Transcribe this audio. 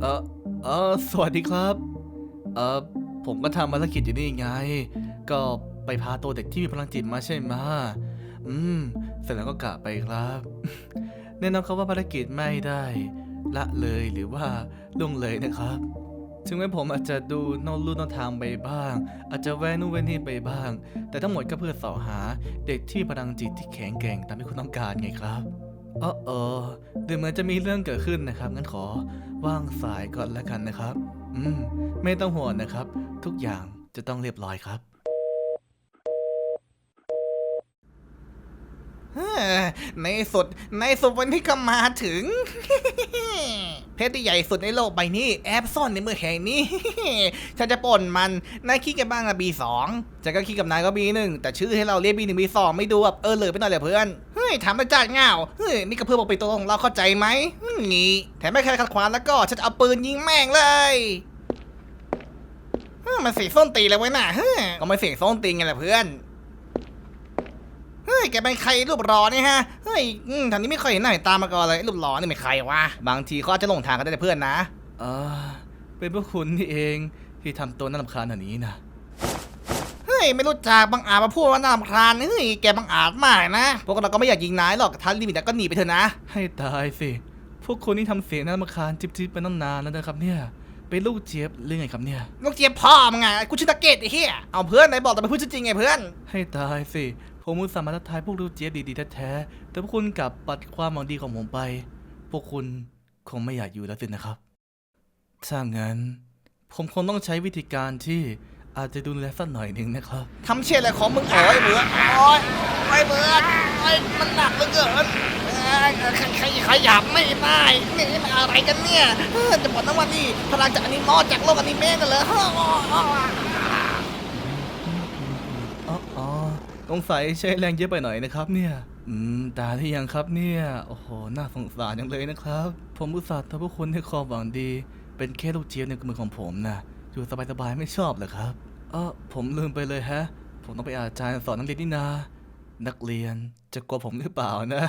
เออเออสวัสดีครับ เออผมก็ทำภารกิจอยู่นี่ไง ก็ไปพาตัวเด็กที่มีพลังจิตมาใช่ไหมอืม เสร็จแล้วก็กะไปครับ แน่นอนครับว่าภารกิจไม่ได้ ละเลยหรือว่าล่วงเลยนะครับ ถึงแม้ผมอาจจะดูนอกลู่นอกทางไปบ้าง อาจจะแวะนู่นแวะนี่ไปบ้าง แต่ทั้งหมดก็เพื่อเสาะหาเด็กที่พลังจิตที่แข็งแกร่งตามที่คุณต้องการไงครับ เออเออดูเหมือนจะมีเรื่องเกิดขึ้นนะครับ งั้นขอว่างสายก่อนแล้วกันนะครับ อืม ไม่ต้องห่วงนะครับ ทุกอย่างจะต้องเรียบร้อยครับเฮ้อในสุดในสุดวันที่ก็มาถึง เพชรที่ใหญ่สุดในโลกใบนี้แอบซ่อนในมือแห่งนี้ ฉันจะปล้นมันนายคิดกันบ้างอะบีสองฉันก็คิดกับนายก็บีหนึ่งแต่ชื่อให้เราเรียกบีหนึ่งบีสองไม่ดูแบบเออเลยไปหน่อยเลยเพื่อน ฮ้ยถามมาจัดเงาเฮ้ยนี่ก็เพื่อปกปิดตัวของเราเข้าใจไหมงี้แถมไม่ใครขัดขวางแล้วก็ฉันจะเอาปืนยิงแม่งเลยเฮ้ยมันเสียงส้นตีนเลยไว้น่ะเฮ้ยก็ไม่เสียงส้นตีนไงแหละเพื่อนเฮ้ยแกเป็นใครรูปรอเนี่ยฮะ เฮ้ยอืมทางนี้ไม่เคยเห็นหน้าเห็นตามาก่อนเลยรูปรอนี่เป็นใครวะ บางทีเขาอาจจะหลงทางกันได้เพื่อนนะ เออเป็นพวกคุณนี่เองที่ทำตัวน่ารำคาญแบบนี้นะ ไม่รู้จักบังอาจมาพูดว่าน่ารำคาญเฮ้ยแกบังอาจมากนะ พวกเราก็ไม่อยากยิงนายหรอกทันลิมิตแต่ก็หนีไปเถอะนะ ให้ตายสิ พวกคุณนี่ทำเสียงน่ารำคาญจิบจิบไปตั้งนานแล้วนะครับเนี่ย เป็นลูกเจี๊ยบหรือไงครับเนี่ย ลูกเจี๊ยบพ่อมึงไงกูชื่อตะเกตไอ้เหี้ยเอาเพื่อนไหนบอกแต่เป็นพูดจริงไงเพื่อน ให้ตายสิ ผมอุตส่าห์มาทักทายพวกลูกเจี๊ยบดีๆแท้ๆ แต่พวกคุณกลับปัดความหวังดีของผมไป พวกคุณคงไม่อยากอยู่แล้วสินะครับ ถ้างั้น ผมคงต้องใช้วิธีการที่ อาจจะดูแลสักหน่อยหนึ่งนะครับ ทำเชี่ยอะไรของมึงโอ้ยเบื่อโอ้ยโอ้ยเบื่อโอ้ยมันหนักเหลือเกินเอ้ยใครใครขยับไม่ได้นี่มันอะไรกันเนี่ยเออจะบอกนะว่านี่พลังจากอนิมอลจากโลกอนิเมะกันเหรออ๋ออ๋อสงสัยใช้แรงเยอะไปหน่อยนะครับเนี่ย อืม ตาที่ยังครับเนี่ย โอ้โห น่าสงสารจังเลยนะครับ ผมอุตส่าห์ทำพวกคุณให้ความหวังดี เป็นแค่ลูกเจี๊ยบในมือของผมนะ อยู่สบายๆไม่ชอบเหรอครับเออผมลืมไปเลยฮะ ผมต้องไปอาจารย์สอนนักเรียนนี่นา นักเรียนจะกลัวผมหรือเปล่านะ